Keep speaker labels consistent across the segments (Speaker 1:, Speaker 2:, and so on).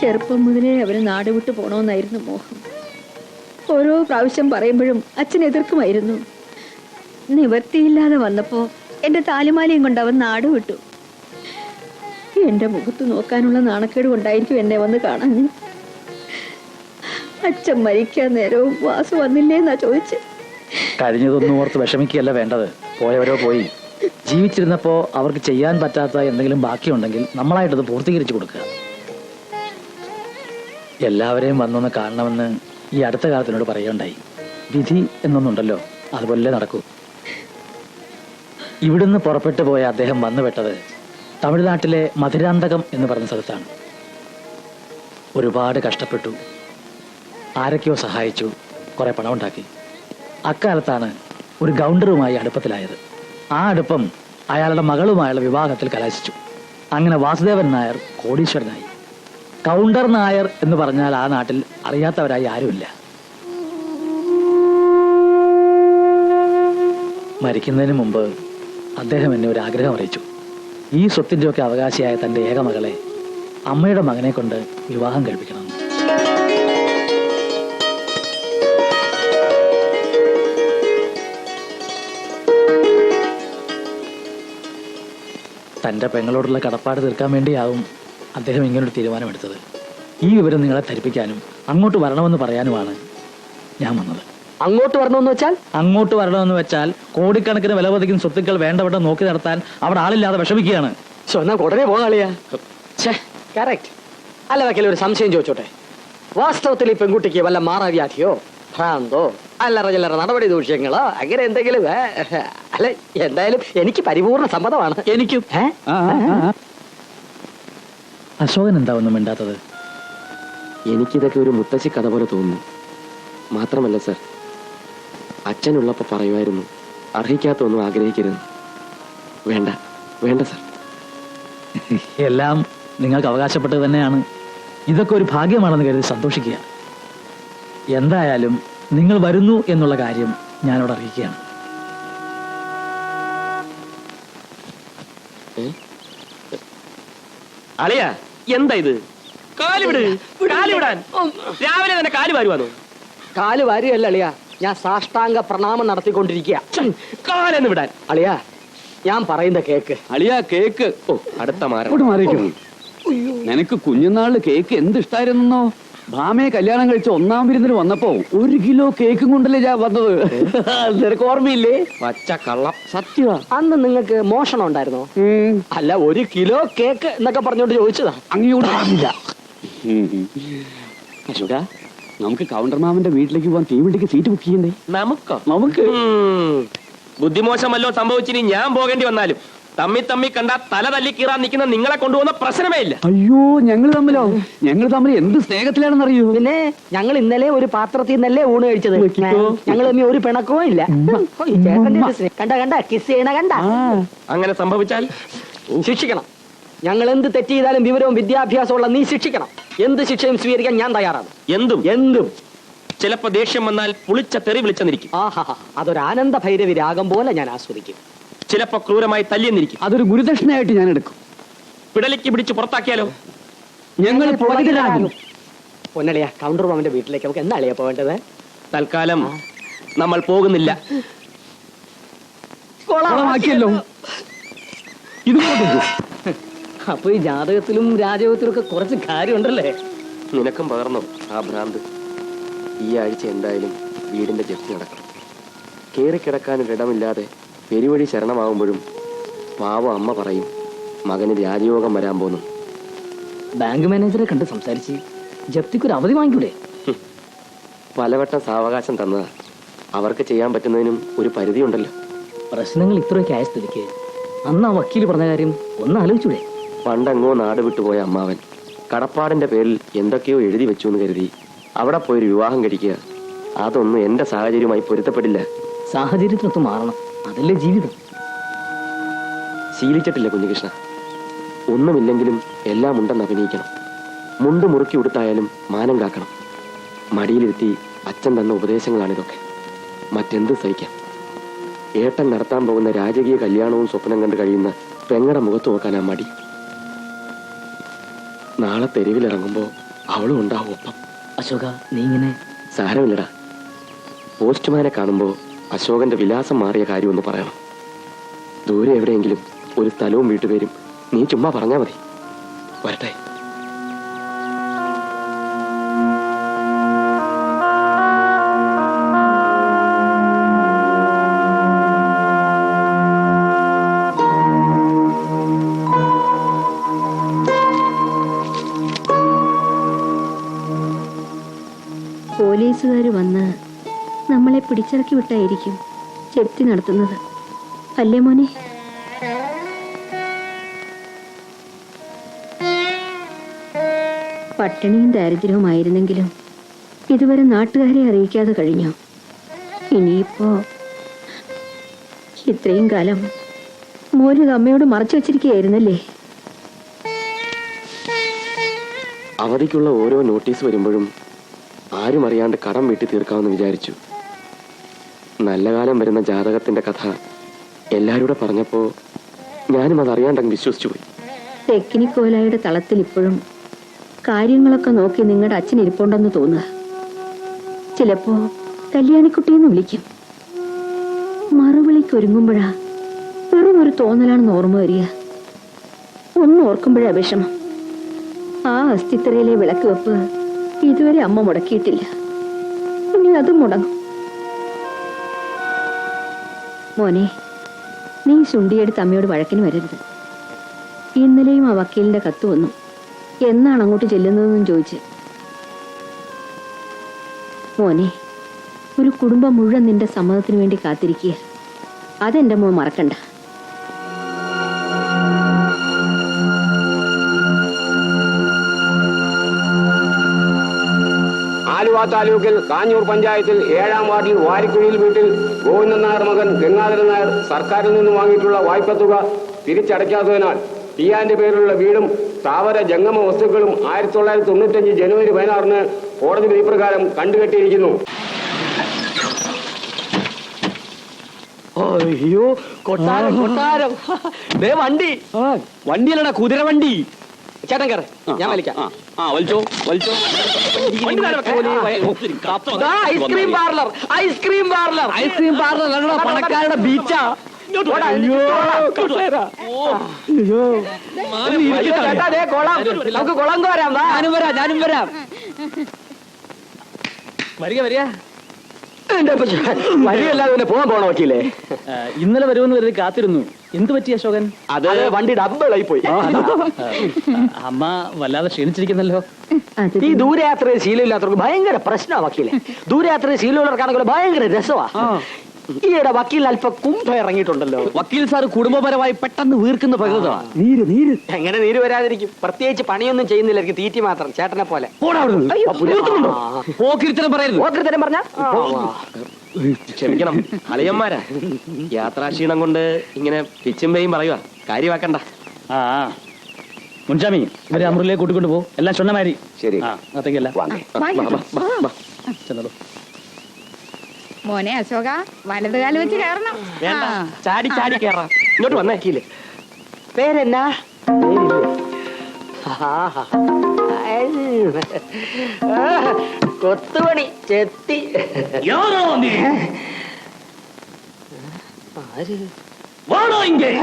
Speaker 1: ചെറുപ്പം മുതലേ അവന് നാട് വിട്ടു പോണോന്നായിരുന്നു മോഹം. ഓരോ പ്രാവശ്യം പറയുമ്പോഴും അച്ഛൻ എതിർക്കുമായിരുന്നു. നിവർത്തിയില്ലാതെ വന്നപ്പോ എന്റെ താലിമാലയും കൊണ്ട് അവൻ നാട് വിട്ടു. എന്റെ മുഖത്ത് നോക്കാനുള്ള നാണക്കേട് കൊണ്ടായിരിക്കും എന്നെ വന്ന് കാണാൻ. അച്ഛൻ മരിക്കാൻ നേരവും വാസു വന്നില്ലേ എന്നാ ചോദിച്ച്.
Speaker 2: കഴിഞ്ഞതൊന്നും ഓർത്ത് വിഷമിക്കുകയല്ല വേണ്ടത്. പോയവരോ പോയി. ജീവിച്ചിരുന്നപ്പോ അവർക്ക് ചെയ്യാൻ പറ്റാത്ത എന്തെങ്കിലും ബാക്കിയുണ്ടെങ്കിൽ നമ്മളായിട്ടത് പൂർത്തീകരിച്ചു കൊടുക്കുക. എല്ലാവരെയും വന്നൊന്ന് കാണണമെന്ന് ഈ അടുത്ത കാലത്തിനോട് പറയുകയുണ്ടായി. വിധി എന്നൊന്നുണ്ടല്ലോ അതുപോലെ നടക്കൂ. ഇവിടുന്ന് പുറപ്പെട്ടു പോയ അദ്ദേഹം വന്നുപെട്ടത് തമിഴ്നാട്ടിലെ മധുരാന്തകം എന്ന് പറഞ്ഞ സ്ഥലത്താണ്. ഒരുപാട് കഷ്ടപ്പെട്ടു. ആരൊക്കെയോ സഹായിച്ചു കുറെ പണം ഉണ്ടാക്കി അക്കാലത്താണ് ഒരു ഗൗണ്ടറുമായി അടുപ്പത്തിലായത്. ആ അടുപ്പം അയാളുടെ മകളുമായുള്ള വിവാഹത്തിൽ കലാശിച്ചു. അങ്ങനെ വാസുദേവൻ നായർ കോടീശ്വരനായി. കൗണ്ടർ നായർ എന്ന് പറഞ്ഞാൽ ആ നാട്ടിൽ അറിയാത്തവരായി ആരുമില്ല. മരിക്കുന്നതിന് മുമ്പ് അദ്ദേഹം എന്നെ ഒരു ആഗ്രഹം അറിയിച്ചു. ഈ സ്വത്തിന്റെയൊക്കെ അവകാശിയായ തന്റെ ഏക മകളെ അമ്മയുടെ മകനെ കൊണ്ട് വിവാഹം കഴിപ്പിക്കണം. തന്റെ പെങ്ങളോടുള്ള കടപ്പാട് തീർക്കാൻ വേണ്ടിയാവും അദ്ദേഹം ഇങ്ങനൊരു തീരുമാനമെടുത്തത്. ഈ വിവരം നിങ്ങളെ ധരിപ്പിക്കാനും അങ്ങോട്ട് വരണമെന്ന് പറയാനുമാണ് ഞാൻ വന്നത്.
Speaker 3: അങ്ങോട്ട് വരണമെന്ന് വെച്ചാൽ?
Speaker 2: അങ്ങോട്ട് വരണമെന്ന് വെച്ചാൽ കോടിക്കണക്കിന് വില പതിക്കുന്ന സ്വത്തുക്കൾ വേണ്ടവിടെ നോക്കി നടത്താൻ അവിടെ ആളില്ലാതെ വിഷമിക്കുകയാണ്.
Speaker 3: സോ എന്നാ ഉടനെ പോകാളിയാ കറക്റ്റ്. അല്ല വക്കീൽ ഒരു സംശയം ചോദിച്ചോട്ടെ? വാസ്തവത്തിൽ ഈ പെൺകുട്ടിക്ക് വല്ല മാറാവ്യാധിയോ ഭ്രാന്തോ അല്ലറ ചില്ലറ നടപടി ദൂഷ്യങ്ങളോ അങ്ങനെ എന്തെങ്കിലും അല്ലെ എന്തായാലും എനിക്ക് പരിപൂർണ സമ്മതമാണ്.
Speaker 2: എനിക്കും? അശോകൻ എന്താ ഒന്നും മിണ്ടാത്തത്?
Speaker 4: എനിക്കിതൊക്കെ ഒരു മുത്തശ്ശി കഥ പോലെ തോന്നുന്നു. മാത്രമല്ല സർ അച്ഛനുള്ളപ്പോൾ പറയുമായിരുന്നു അർഹിക്കാത്തൊന്നും ആഗ്രഹിക്കരുത്. വേണ്ട വേണ്ട സർ.
Speaker 2: എല്ലാം നിങ്ങൾക്ക് അവകാശപ്പെട്ടത് തന്നെയാണ്. ഇതൊക്കെ ഒരു ഭാഗ്യമാണെന്ന് കരുതി സന്തോഷിക്കുക. എന്തായാലും നിങ്ങൾ വരുന്നു എന്നുള്ള കാര്യം ഞാനോട് അറിയിക്കുകയാണ്.
Speaker 5: അളിയ എന്താ ഇത്? കാൽ വിട് കാൽ വിടാൻ. രാവിലെ തന്നെ കാൽ വരുവാന്നു?
Speaker 3: കാൽ വാരിയല്ല അളിയ. ഞാൻ സാഷ്ടാംഗ പ്രണാമം നടത്തിക്കൊണ്ടിരിക്കുക.
Speaker 5: കാലെന്ന് വിടാൻ.
Speaker 3: അളിയ ഞാൻ പറയുന്ന കേക്ക്.
Speaker 6: അളിയ കേക്ക്.
Speaker 4: ഓ അടുത്ത
Speaker 6: മാറി നിനക്ക് കുഞ്ഞുനാളിൽ കേക്ക് എന്ത് ഇഷ്ടായിരുന്നോ? ഭാമയെ കല്യാണം കഴിച്ച ഒന്നാം വിരുന്നിന് വന്നപ്പോ ഒരു കിലോ കേക്കും കൊണ്ടല്ലേ ഞാൻ വന്നത്? നിനക്ക് ഓർമ്മയില്ലേ?
Speaker 4: പച്ച കള്ളം.
Speaker 6: സത്യമാ.
Speaker 3: അന്ന് നിങ്ങൾക്ക് മോഷണം ഉണ്ടായിരുന്നോ? അല്ല ഒരു കിലോ കേക്ക് എന്നൊക്കെ പറഞ്ഞോണ്ട് ചോദിച്ചതാ.
Speaker 6: അങ്ങോട്ട് അശോക നമുക്ക് കൗണ്ടർ മാമന്റെ വീട്ടിലേക്ക് പോവാൻ തീവണ്ടിക്ക് സീറ്റ് ബുക്ക് ചെയ്യണ്ടേ?
Speaker 5: നമുക്കോ?
Speaker 6: നമുക്ക്.
Speaker 5: ബുദ്ധിമോശമല്ലോ സംഭവിച്ചിനി ഞാൻ പോകേണ്ടി വന്നാലും. തമ്മി തമ്മി കണ്ട തല തല്ലി കീറാൻ നിൽക്കുന്ന നിങ്ങളെ കൊണ്ടുപോകുന്ന പ്രശ്നമേ ഇല്ല.
Speaker 6: അയ്യോ ഞങ്ങൾ തമ്മിലോ? ഞങ്ങൾ തമ്മിൽ എന്ത് സ്നേഹത്തിലാണെന്ന് അറിയൂ
Speaker 3: പിന്നെ ഞങ്ങൾ ഇന്നലെ ഒരു പാത്രത്തിൽ നിന്നല്ലേ ഊണ് കഴിച്ചത്. ഞങ്ങൾ തമ്മിൽ ഒരു പിണക്കവും ഇല്ല. ഓ, ഈ ചേട്ടന്റെ കണ്ട കണ്ട കിസ് ചെയ്യണ കണ്ട.
Speaker 5: അങ്ങനെ സംഭവിച്ചാൽ
Speaker 3: ശിക്ഷിക്കണം. ഞങ്ങൾ എന്ത് തെറ്റ് ചെയ്താലും വിവരവും വിദ്യാഭ്യാസമുള്ള നീ ശിക്ഷിക്കണം. എന്ത് ശിക്ഷയും സ്വീകരിക്കാൻ ഞാൻ തയ്യാറാണ്.
Speaker 5: എന്തും?
Speaker 3: എന്തും.
Speaker 5: ചിലപ്പോ ദേഷ്യം വന്നാൽ പുളിച്ച തെറി വിളിച്ചെന്നിരിക്കും.
Speaker 3: ആഹാ അതൊരു ആനന്ദ ഭൈരവി രാഗം പോലെ ഞാൻ ആസ്വദിക്കും.
Speaker 5: ചിലപ്പോ ക്രൂരമായി തല്ലിയെന്നിരിക്കും.
Speaker 6: അതൊരു ഗുരുദക്ഷിണയായിട്ട് ഞാൻ എടുക്കും.
Speaker 5: പിടലിക്ക് പിടിച്ച് പുറത്താക്കിയാലോ?
Speaker 6: ഞങ്ങൾ
Speaker 3: പൊന്നളിയ കൗണ്ടർ മാമന്റെ വീട്ടിലേക്ക് നമുക്ക് എന്നാ അളിയാ പോവേണ്ടത്?
Speaker 5: തൽക്കാലം നമ്മൾ പോകുന്നില്ല.
Speaker 6: കുളമാക്കിയല്ലോ. ഇത് കൊണ്ടുപോ.
Speaker 3: അപ്പൊ ഈ ജാതകത്തിലും രാജകത്തിലും ഒക്കെ കുറച്ച് കാര്യമുണ്ടല്ലേ?
Speaker 4: നിനക്കും പകർന്നു ആ ഭ്രാന്ത്. ഈ ആഴ്ച എന്തായാലും വീടിന്റെ ജപ്തി നടക്കണം. കയറിക്കിടക്കാൻ ഒരിടമില്ലാതെ പെരുവഴി ശരണമാകുമ്പോഴും പാവം അമ്മ പറയും മകന് രാജയോഗം വരാൻ പോന്നു.
Speaker 3: ബാങ്ക് മാനേജറെ കണ്ട് സംസാരിച്ച് ജപ്തിക്ക് ഒരു അവധി വാങ്ങിക്കൂടെ?
Speaker 4: പലവട്ടം സാവകാശം തന്നതാ. അവർക്ക് ചെയ്യാൻ പറ്റുന്നതിനും ഒരു പരിധിയുണ്ടല്ലോ.
Speaker 3: പ്രശ്നങ്ങൾ ഇത്രയൊക്കെ ആയ സ്ഥിതിക്ക് അന്ന് ആ വക്കീൽ പറഞ്ഞ കാര്യം ഒന്ന് ആലോചിച്ചൂടെ?
Speaker 4: പണ്ടെങ്ങോ നാട് വിട്ടുപോയ അമ്മാവൻ കടപ്പാടിന്റെ പേരിൽ എന്തൊക്കെയോ എഴുതി വെച്ചു എന്ന് കരുതി അവിടെ പോയൊരു വിവാഹം കഴിക്കുക. അതൊന്നും എന്റെ സാഹചര്യവുമായി പൊരുത്തപ്പെടില്ല.
Speaker 3: സാഹചര്യത്തിനൊത്ത് മാറണം. അതല്ലേ ജീവിതം?
Speaker 4: ശീലിച്ചിട്ടില്ല കുഞ്ഞികൃഷ്ണ. ഒന്നുമില്ലെങ്കിലും എല്ലാം ഉണ്ടെന്ന് അഭിനയിക്കണം. മുണ്ട് മുറുക്കി ഉടുത്തായാലും മാനം കാക്കണം. മടിയിലിരുത്തി അച്ഛൻ തന്ന ഉപദേശങ്ങളാണിതൊക്കെ. മറ്റെന്ത് സഹിക്കാം. ഏട്ടൻ നടത്താൻ പോകുന്ന രാജകീയ കല്യാണവും സ്വപ്നം കണ്ട് കഴിയുന്ന പെങ്ങടെ മുഖത്ത് നോക്കാനാ മടി. നാളെ തെരുവിലിറങ്ങുമ്പോൾ അവളും ഉണ്ടാവും ഒപ്പം.
Speaker 2: അശോക നീ ഇങ്ങനെ
Speaker 4: സാരമില്ലടാ. പോസ്റ്റ്മാനെ കാണുമ്പോൾ അശോകന്റെ വിലാസം മാറിയ കാര്യമൊന്ന് പറയണം. ദൂരെ എവിടെയെങ്കിലും ഒരു സ്ഥലവും വീട്ടുപേരും നീ ചുമ്മാ പറഞ്ഞാ മതി. വരട്ടെ.
Speaker 1: പോലീസുകാർ വന്ന് പിടിച്ചിറക്കി വിട്ടായിരിക്കും ചെത്തി നടത്തുന്നത്. അല്ലേ മോനെ? പട്ടിണിയും ദാരിദ്ര്യവുമായിരുന്നെങ്കിലും ഇതുവരെ നാട്ടുകാരെ അറിയിക്കാതെ കഴിഞ്ഞു? ഇനിയിപ്പോ ഇത്രയും കാലം മോന് അമ്മയോട് മറച്ചു വച്ചിരിക്കുകയായിരുന്നല്ലേ?
Speaker 4: അവധിക്കുള്ള ഓരോ നോട്ടീസ് വരുമ്പോഴും ആരും അറിയാണ്ട് കടം വീട്ടി തീർക്കാമെന്ന് വിചാരിച്ചു. നല്ല കാലം വരുന്ന ജാതകത്തിന്റെ കഥ എല്ലാരും കൂടെ പറഞ്ഞപ്പോ ഞാനും അത് അറിയാണ്ടങ്ങ് വിശ്വസിച്ചു പോയി.
Speaker 1: തെക്കിനിക്കോലായുടെ തളത്തിൽ ഇപ്പോഴും കാര്യങ്ങളൊക്കെ നോക്കി നിങ്ങളുടെ അച്ഛൻ ഇരിപ്പുണ്ടെന്ന് തോന്നുക. ചിലപ്പോ കല്യാണിക്കുട്ടിയെന്ന് വിളിക്കും. മറുവിളിക്ക് ഒരുങ്ങുമ്പോഴാ വെറും ഒരു തോന്നലാണെന്ന് ഓർമ്മ വരിക. ഒന്നും ഓർക്കുമ്പോഴാ വിഷമം. ആ അസ്ഥിത്തറയിലെ വിളക്ക് വെപ്പ് ഇതുവരെ അമ്മ മുടക്കിയിട്ടില്ല. ഇനി അതും മുടങ്ങും. മോനെ നീ ശുണ്ടിയെടുത്ത് അമ്മയോട് വഴക്കിന് വരരുത്. ഇന്നലെയും ആ വക്കീലിന്റെ കത്ത് വന്നു. എന്നാണ് അങ്ങോട്ട് ചെല്ലുന്നതെന്നും ചോദിച്ച്. മോനെ ഒരു കുടുംബം മുഴുവൻ നിന്റെ സമ്മതത്തിന് വേണ്ടി കാത്തിരിക്കുക അതെന്റെ മോൻ മറക്കണ്ട.
Speaker 7: താലൂക്കിൽ കാഞ്ഞൂർ പഞ്ചായത്തിൽ ഏഴാം വാർഡിൽ വാരിക്കുഴിയിൽ വീട്ടിൽ ഗോവിന്ദൻ നായർ മകൻ ഗംഗാധരൻ നായർ സർക്കാരിൽ നിന്ന് വാങ്ങിയിട്ടുള്ള വായ്പ തുക തിരിച്ചടയ്ക്കാത്തതിനാൽ ടിയാന്റെ പേരിലുള്ള വീടും സ്ഥാവര ജംഗമ വസ്തുക്കളും ആയിരത്തി തൊള്ളായിരത്തി തൊണ്ണൂറ്റഞ്ച് ജനുവരി പതിനാറിന് കോടതി വിധി പ്രകാരം കണ്ടുകെട്ടിയിരിക്കുന്നു.
Speaker 3: അയ്യോ കൊട്ടാരം കൊട്ടാരം. വണ്ടി. വണ്ടിയല്ലടാ കുതിര വണ്ടി ചേട്ടൻ കയറി ഞാൻ വലിക്കാം. Ice cream parlour ice cream parlour. Ice cream parlour ഞങ്ങളുടെ പണക്കാരുടെ ബീച്ചാ. നമുക്ക് കുളം കോരാം ഞാനും വരാം ഞാനും വരാം.
Speaker 2: വരിക വരിക.
Speaker 3: എന്റെ അപ്പച്ചി, വഴിയല്ലാതെ പിന്നെ പോകാൻ പോണ വക്കീലേ
Speaker 2: ആ, ഇന്നലെ വരുമെന്ന് കരുതി കാത്തിരുന്നു. എന്ത് പറ്റി അശോകൻ?
Speaker 3: അത് വണ്ടി ഡബിളായി പോയി
Speaker 2: അമ്മ വല്ലാതെ ക്ഷീണിച്ചിരിക്കുന്നല്ലോ.
Speaker 3: ഈ ദൂരയാത്രയിൽ ശീലമില്ലാത്തവർക്ക് ഭയങ്കര പ്രശ്നമാണ് വക്കീലെ. ദൂരയാത്രയിൽ ശീലമുള്ളവർക്കാണെങ്കിൽ ഭയങ്കര രസമാ. ഈയിടെ വക്കീൽ അല്പം കുംഭ ഇറങ്ങിയിട്ടുണ്ടല്ലോ.
Speaker 6: വക്കീൽ സാർ കുടുംബപരമായി പെട്ടെന്ന് വീർക്കുന്ന പ്രകൃതമാണ് നീര് നീര്.
Speaker 3: എങ്ങനെ നീര് വരാതിരിക്കും? പ്രത്യേകിച്ച് പണിയൊന്നും ചെയ്യുന്നില്ല എനിക്ക് തീറ്റി മാത്രം ചേട്ടനെ പോലെ.
Speaker 6: പോക്കിരിത്തരം പറയരുത്.
Speaker 3: പറഞ്ഞ?
Speaker 5: ക്ഷമിക്കണം അളിയന്മാരാ യാത്രാക്ഷീണം കൊണ്ട് ഇങ്ങനെ പിച്ചുമ്പയും പറയുക കാര്യമാക്കണ്ട.
Speaker 2: ആ മുൻചാമി മുൻഷാമി ഇവരെ അമൃതിലേക്ക് കൂട്ടിക്കൊണ്ട് പോ. എല്ലാം ചൊണ്ണമാരി
Speaker 4: ശരി.
Speaker 8: മോനെ അശോക വലത് കാൽ വെച്ച് കയറണം.
Speaker 5: ചാടി ചാടി കേറാം ഇങ്ങോട്ട് വന്നേ കീൽ
Speaker 3: പേരെന്നാ? りやらねあれ？笑いんげ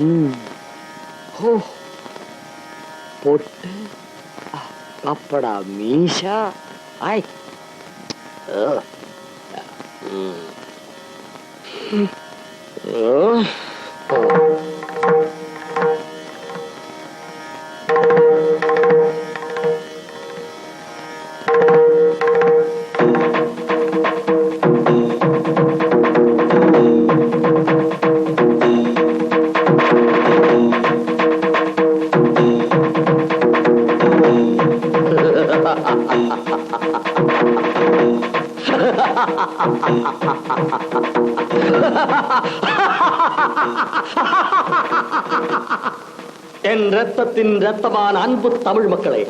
Speaker 3: うん。ほう。ぽってあかっぱらみんしゃはい。うん。ഉം. ഓ. என் ரத்தத்தின் ரத்தமான அன்பு தமிழ் மக்களே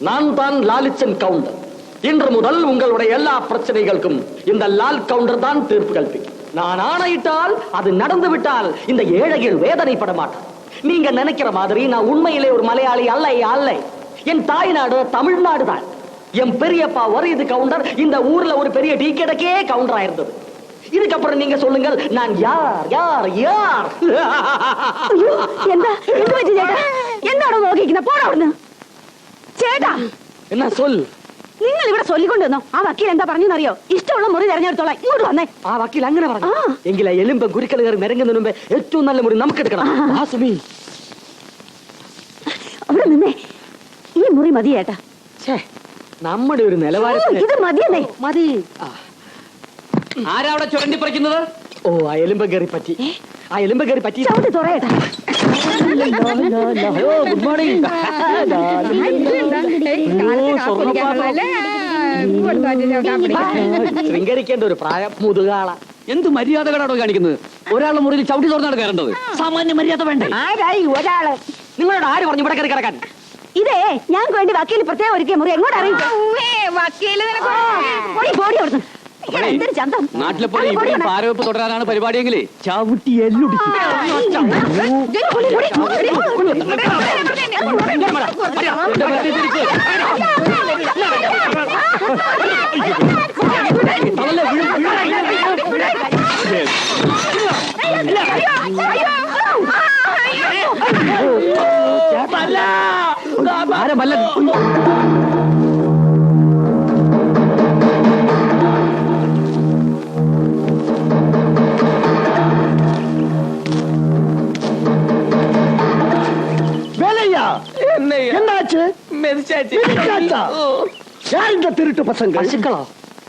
Speaker 3: நான் தான் லாலிச்சன் கவுண்டர். இன்று முதல் உங்களுடைய எல்லா பிரச்சனைகளுக்கும் இந்த லால் கவுண்டர் தான் தீர்ப்பு கல்பிக்கும் நான் ஆணையிட்டால் அது நடந்து விட்டால் இந்த ஏழைகள் வேதனைப்பட மாட்டார் நீங்க நினைக்கிற மாதிரி நான் உண்மையிலே ஒரு மலையாளி அல்ல அல்ல. என் தாய்நாடு தமிழ்நாடு தான் என் பெரியப்பா ஒரு இது கவுண்டர் இந்த ஊர்ல ஒரு பெரிய டீ கடைக்கே கவுண்டரா இருந்தது இதுக்கப்புறம் நீங்க சொல்லுங்கள் நான் யார் யார் யார்
Speaker 9: അയ്യോ എന്താ എന്ത് പറ്റി ചേട്ടാ എന്താണോ നോക്കിക്കുന്നത് പോടാ അവിടുന്ന് ചേട്ടാ
Speaker 3: என்ன சொல்
Speaker 9: നിങ്ങൾ ഇവിടെ ചൊല്ലിക്കൊണ്ടുവന്നോ ആ വക്കീൽ എന്താ പറഞ്ഞെന്നറിയോ ഇഷ്ടമുള്ള മുറി തെരഞ്ഞെടുത്തോളാം ഇങ്ങോട്ട് വന്നേ
Speaker 3: ആ വക്കീൽ അങ്ങനെ പറഞ്ഞു
Speaker 9: ആ.
Speaker 3: എങ്കിലെ എലുമ്പ് ഗുരുക്കൾ കയറി നിരങ്ങുന്നതിന് മുമ്പേ ഏറ്റവും നല്ല മുറി നമുക്ക് എടുക്കണം ആ സുമി
Speaker 9: അവിടെ നിന്നേ ഈ മുറി മതി ചേട്ടാ
Speaker 3: ഛേ നമ്മുടെ ഒരു നിലവാരത്തിന്
Speaker 9: ഇത്
Speaker 3: മതി.
Speaker 6: ആരാ അവിടെ ചുരണ്ടി പറിക്കുന്നത്?
Speaker 3: ഓ അയലുമ്പ കയറി പറ്റി. അയലുമ്പ കയറി പറ്റി.
Speaker 9: ചവിട്ടി തുറയേട്ടാ
Speaker 3: ഹലോ ഗുഡ് മോർണിംഗ് ശൃംഗരിക്കേണ്ട ഒരു പ്രായം മുതുകാള.
Speaker 6: എന്ത് മര്യാദകളാണോ കാണിക്കുന്നത്? ഒരാളുടെ മുറിയിൽ ചവിട്ടി തുറന്നാണ് കയറേണ്ടത്.
Speaker 3: സാമാന്യ മര്യാദ വേണ്ടേ?
Speaker 9: ആരായി ഒരാൾ?
Speaker 3: നിങ്ങളോട് ആര് പറഞ്ഞു ഇവിടെ കയറി കിടക്കാൻ?
Speaker 9: ഇതേ ഞാൻ വേണ്ടി വക്കീൽ പ്രത്യേകം ഒരുക്കിയ മുറി എങ്ങോട്ട് അറിയിക്കാം എന്തൊരു ചന്തം
Speaker 6: നാട്ടിലെ പോലെ. പാരവെപ്പ് തുടരാനാണ് പരിപാടിയെങ്കിലേ ചവിട്ടി എല്ലുടിക്കും
Speaker 10: மிதிச்சாச்சா? யார் இந்த திருட்டு பசங்க
Speaker 3: പശുക്കളോ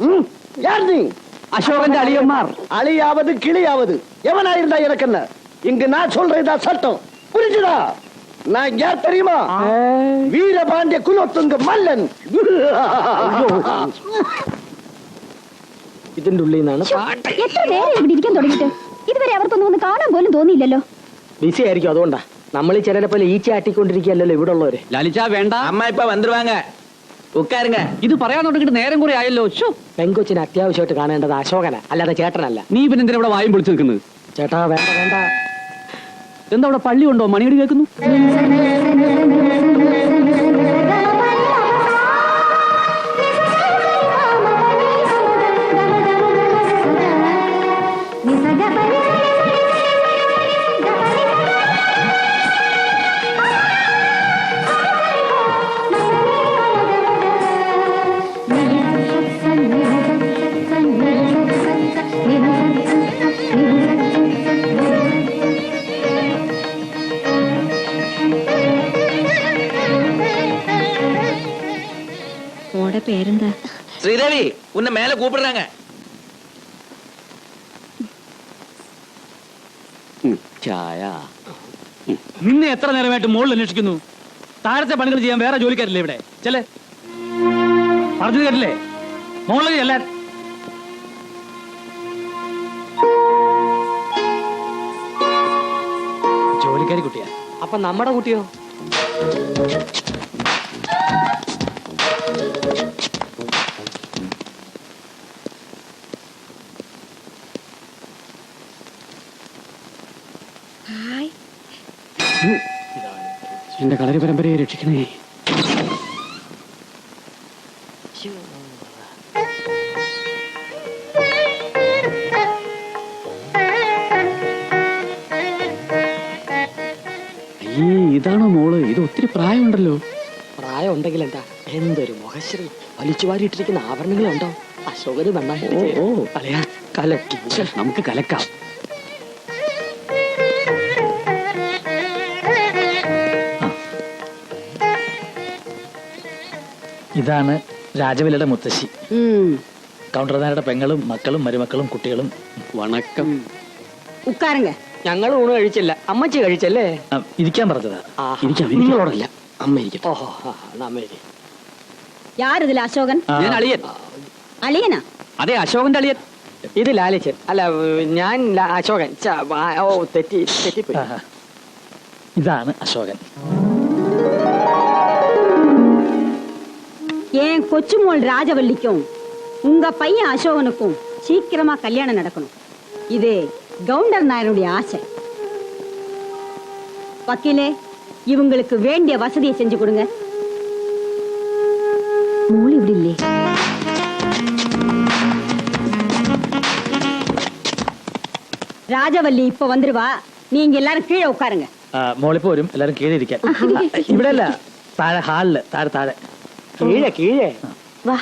Speaker 10: ம், யார் நீ
Speaker 6: അശോകന്റെ അളിയന്മാർ
Speaker 10: அழியாவது கிளியாவது எவனா இருந்தா எனக்கு என்ன இங்கு நான் சொல்றதா சட்டம் புரிஞ்சுதா நான் யார் தெரியுமா வீரபாண்டிய குலோத்துங்க மல்லன்
Speaker 3: ഇതിന്റെ ഉള്ളിൽ നിന്നാണ് പാട്ട്
Speaker 9: എത്ര നേരം ഇവിടെ ഇരിക്കാൻ തുടങ്ങിയിട്ട് ഇതുവരെ അവർക്കൊന്നും ഒന്ന് കാണാൻ പോലും തോന്നിയില്ലല്ലോ
Speaker 3: ബിസി ആയിരിക്കും അതുകൊണ്ടാ നമ്മൾ ഈ ചിലരെ പോലെ ഈ ആട്ടിക്കൊണ്ടിരിക്കുകയല്ലോ ഇവിടെ ഉള്ളവര്
Speaker 6: ലാലിച്ച വേണ്ട.
Speaker 4: അമ്മ ഇപ്പൊ വന്നിരുവാങ്ക ഉക്കാരുങ്ക
Speaker 6: ഇത് പറയാൻ തുടങ്ങിയിട്ട് നേരം കുറെ ആയല്ലോ. ശോ
Speaker 3: പെങ്കൊച്ചിന് അത്യാവശ്യമായിട്ട് കാണേണ്ടത് അശോകന അല്ലാതെ ചേട്ടനല്ല.
Speaker 6: നീ പിന്നെ എന്തിനാ ഇവിടെ വായും പൊളിച്ചു നിൽക്കുന്നത്?
Speaker 3: ചേട്ടാ വേണ്ട വേണ്ട.
Speaker 6: എന്താ അവിടെ പള്ളി ഉണ്ടോ മണിയടി കേൾക്കുന്നു?
Speaker 4: ശ്രീദേവി ഉന്നെ മേലെ கூப்பிடுறாங்க
Speaker 6: ചായ.
Speaker 2: നിന്നെ എത്ര നേരമായിട്ട് മോളിൽ അന്വേഷിക്കുന്നു? താഴത്തെ പണികൾ ചെയ്യാൻ വേറെ ജോലിക്കാരില്ലേ ഇവിടെ? ചെല്ലെ. പറഞ്ഞു കേട്ടില്ലേ? മോളിൽ ചെല്ലാൻ ജോലിക്കാരി കുട്ടിയാ.
Speaker 3: അപ്പൊ നമ്മുടെ കുട്ടിയോ?
Speaker 6: എന്റെ കളരി പരമ്പരയെ രക്ഷിക്കണേ. അയ്യേ ഇതാണോ മോൾ? ഇത് ഒത്തിരി പ്രായമുണ്ടല്ലോ.
Speaker 3: പ്രായം ഉണ്ടെങ്കിൽ എന്താ എന്തൊരു മുഖശ്രീ വലിച്ചു വാരിയിട്ടിരിക്കുന്ന ആഭരണങ്ങളുണ്ടോ? അശോകന് നന്നായി
Speaker 6: ഓ.
Speaker 3: അളിയാ കലക്കി.
Speaker 6: നമുക്ക് കലക്കാം.
Speaker 2: ഇതാണ് രാജവിലയുടെ മുത്തശ്ശി. കൗണ്ടർദാരുടെ പെങ്ങളും മക്കളും മരുമക്കളും കുട്ടികളും.
Speaker 6: വണക്കം.
Speaker 9: ഉക്കാരങ്ങ.
Speaker 3: ഞങ്ങൾ ഊണ് കഴിച്ചില്ല. അമ്മച്ചി കഴിച്ചല്ലേ?
Speaker 2: ആ, ഇരിക്കാൻ പറഞ്ഞതാ.
Speaker 6: ഇരിക്കാം, ഇരിക്കാം.
Speaker 3: നിങ്ങളോടല്ല. അമ്മ ഇരിക്കട്ടെ. ഓഹോ ആ, എന്നാ അമ്മ ഇരി.
Speaker 9: യാരിതിൽ അശോകൻ?
Speaker 2: ആ,
Speaker 6: ഞാൻ അളിയൻ.
Speaker 9: അളിയനാ?
Speaker 6: അതെ അശോകന്റെ അളിയൻ.
Speaker 3: ഇത് ലാലിച്ചൻ. അല്ല ഞാൻ ല- അശോകൻ. ച്ച, ആ, ഓ തെറ്റി തെറ്റിപ്പോയി.
Speaker 2: ഇതാണ് അശോകൻ.
Speaker 9: ഏൻ என் கொச்சுமோள் ராஜவல்லிக்கும் உங்க பையன் அசோகனுக்கும் சீக்கிரமா கல்யாணம் நடக்கணும் இது கவுண்டர் நாயனுடைய ஆசை வக்கீலே இவங்களுக்கு வேண்டிய வசதியை செஞ்சு கொடுங்க
Speaker 1: മോൾ ഇവിടെ ഇല്ലേ
Speaker 9: ராஜவல்லி இப்ப வந்துருவா நீங்க எல்லாரும் கீழே உட்காருங்க
Speaker 2: ആ, മോളിപ്പോ വരും എല്ലാരും കീഴെ ഇരിക്കാൻ ഇവിടെ അല്ല താഴെ ഹാളില് താഴെ താഴെ
Speaker 3: കീഴേ കീഴേ
Speaker 1: വാ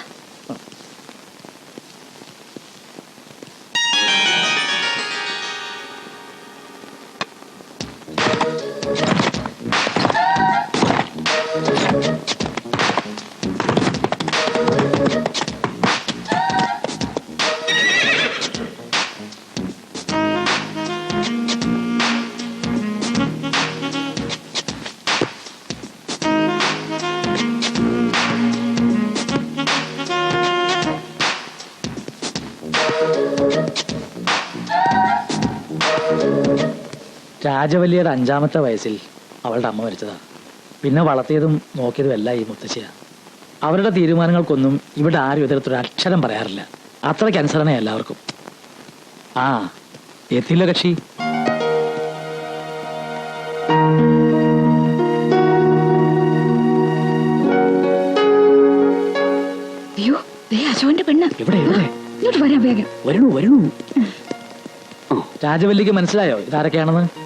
Speaker 2: രാജവല്ലിയുടെ അഞ്ചാമത്തെ വയസ്സിൽ അവളുടെ അമ്മ മരിച്ചതാണ് പിന്നെ വളർത്തിയതും നോക്കിയതും എല്ലാം ഈ മുത്തശ്ശിയാ. അവരുടെ തീരുമാനങ്ങൾക്കൊന്നും ഇവിടെ ആരും എതിർത്തൊരു അക്ഷരം പറയാറില്ല. അത്രയ്ക്ക് അനുസരണ എല്ലാവർക്കും. ആ എത്തില്ല കക്ഷി.
Speaker 1: അയ്യോ അശോകന്റെ പെണ്ണ്.
Speaker 2: ഇവിടെ
Speaker 1: ഇങ്ങോട്ട് വരാം വേഗം.
Speaker 6: വരണു വരണു
Speaker 2: രാജവല്ലിക്ക് മനസ്സിലായോ ഇതാരൊക്കെയാണെന്ന്?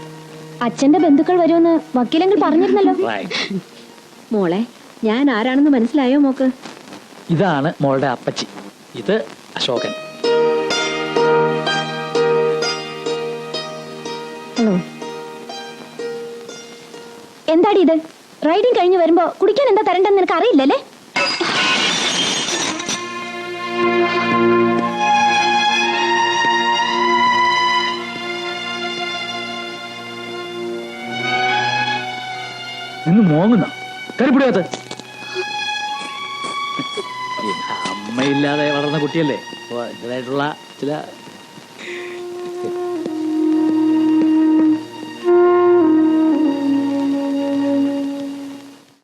Speaker 1: അച്ഛന്റെ ബന്ധുക്കൾ വരുമെന്ന് വക്കീലെങ്കിൽ പറഞ്ഞിരുന്നല്ലോ. മോളെ ഞാൻ ആരാണെന്ന് മനസ്സിലായോ മോക്ക്?
Speaker 2: ഇതാണ് മോളുടെ അപ്പച്ചി. ഇത് അശോകൻ.
Speaker 1: ഹലോ. എന്താടി ഇത്? റൈഡിങ് കഴിഞ്ഞ് വരുമ്പോ കുടിക്കാൻ എന്താ തരണ്ടെന്ന് നിനക്ക് അറിയില്ലല്ലേ?
Speaker 2: നിന്ന് മോങ്ങുന്ന. കരുപ്പിടിയാത്ത അമ്മയില്ലാതെ വളർന്ന കുട്ടിയല്ലേ? അപ്പോൾ അതിന്റെതായിട്ടുള്ള ചില